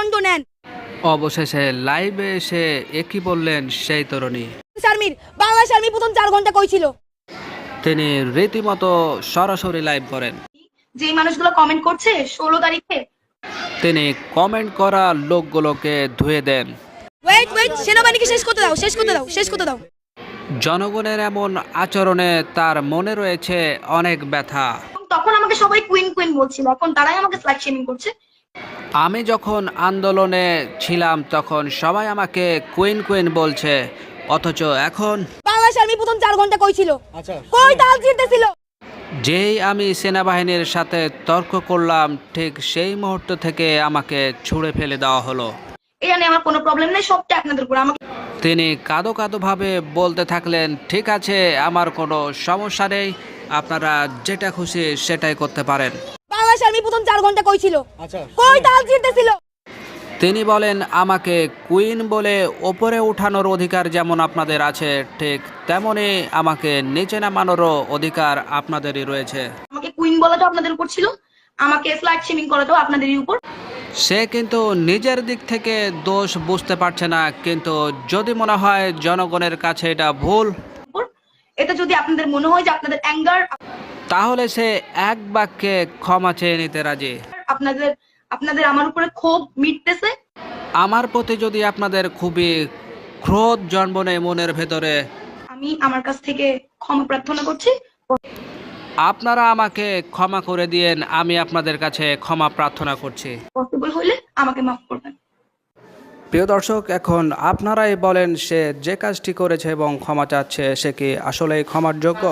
দণ্ড নেন। অবশেষে লাইভে এসে একই বললেন সেই তরুণী। আর্মির বাংলাদেশ আর্মি প্রথম চার ঘণ্টা কইছিল তিনি রীতিমতো সরাসরি লাইভ করেন। যে মানুষগুলো কমেন্ট করছে ষোলো তারিখে? তিনি কমেন্ট করা লোকগুলোকে ধুয়ে দেন। ওয়েট ওয়েট সেনাবাহিনীকে শেষ করতে দাও শেষ করতে দাও শেষ করতে দাও। জনগণের এমন আচরণে তার মনে রয়েছে অনেক ব্যথা। তখন আমাকে সবাই কুইন কুইন বলছিল। এখন তারাই আমাকে ফ্ল্যাগ শেমিং করছে। আমি যখন আন্দোলনে ছিলাম তখন সবাই আমাকে কুইন কুইন বলছে অথচ এখন বাংলাদেশ আর্মি প্রথম চার ঘণ্টা কইছিল কই তাল জিতেছিল যেই আমি সেনাবাহিনীর সাথে তর্ক করলাম ঠিক সেই মুহূর্ত থেকে আমাকে ছুঁড়ে ফেলে দেওয়া হলো। এটা নিয়ে আমার কোনো প্রবলেম নেই সবটা আপনাদের উপর। আমাকে তিনি কাদো কাদোভাবে বলতে থাকলেন ঠিক আছে আমার কোনো সমস্যা নেই আপনারা যেটা খুশি সেটাই করতে পারেন। প্রথম চার ঘণ্টা কইছিল। কই তাল জিতেছিল তিনি বলেন আমাকে কুইন বলে ওপরে উঠানোর অধিকার যেমন আপনাদের আছে ঠিক তেমনই আমাকে নিচে নামানোরও অধিকার আপনাদেরই রয়েছে। আমাকে কুইন বলাটাও আপনাদের উপর ছিল আমাকে ফ্ল্যাগ শেমিং করাটাও আপনাদেরই উপর। সে কিন্তু নিজের দিক থেকে দোষ বুঝতে পারছে না কিন্তু যদি মনে হয় জনগণের কাছে এটা ভুল। এটা যদি আপনাদের মনে হয় যে আপনাদের অ্যাঙ্গার তাহলে সে এক বাক্যে ক্ষমা চেয়ে নিতে রাজি। আপনাদের আপনাদের আমার উপরে ক্ষোভ মিটতেছে? আমার প্রতি যদি আপনাদের খুবই ক্রোধ জন্ম নেয় মনের ভেতরে আমি আমার কাছ থেকে ক্ষমা প্রার্থনা করছি। আপনারা আমাকে ক্ষমা করে দিয়েন আমি আপনাদের কাছে ক্ষমা প্রার্থনা করছি। পসিবল হলে আমাকে মাফ করবেন। প্রিয় দর্শক এখন আপনারাই বলেন সে যে কাজটি করেছে এবং ক্ষমা চাচ্ছে সে কি আসলেই ক্ষমার যোগ্য?